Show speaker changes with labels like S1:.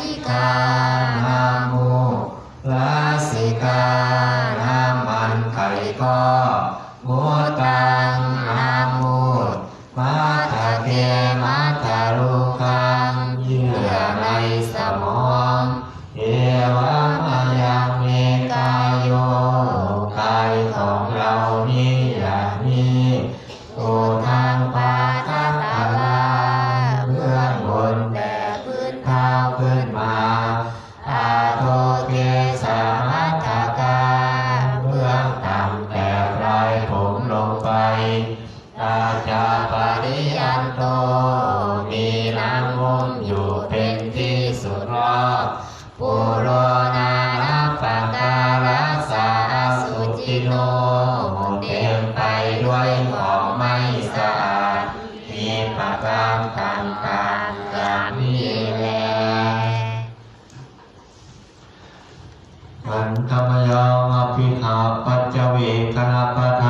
S1: นิกานามูลาสิกานามันไก่ก็มตังนามูมาตะเกมาตะลูกังเยื่อในสมองเอวามายังเมกายโยกายของเรานี้ ขึ้นมาอาโทเกสามัทธากาเบื้องต่ำแต่ปลายผมลงไปอาจาปริยันโต มีน้ำมนต์อยู่เป็นที่สุดรอบปุโรนานาปการัสาสุจิโนเต็มไปด้วยของไม่สะอาดมีประกา ขันธมยามาพิธาปัจเวคณปะทา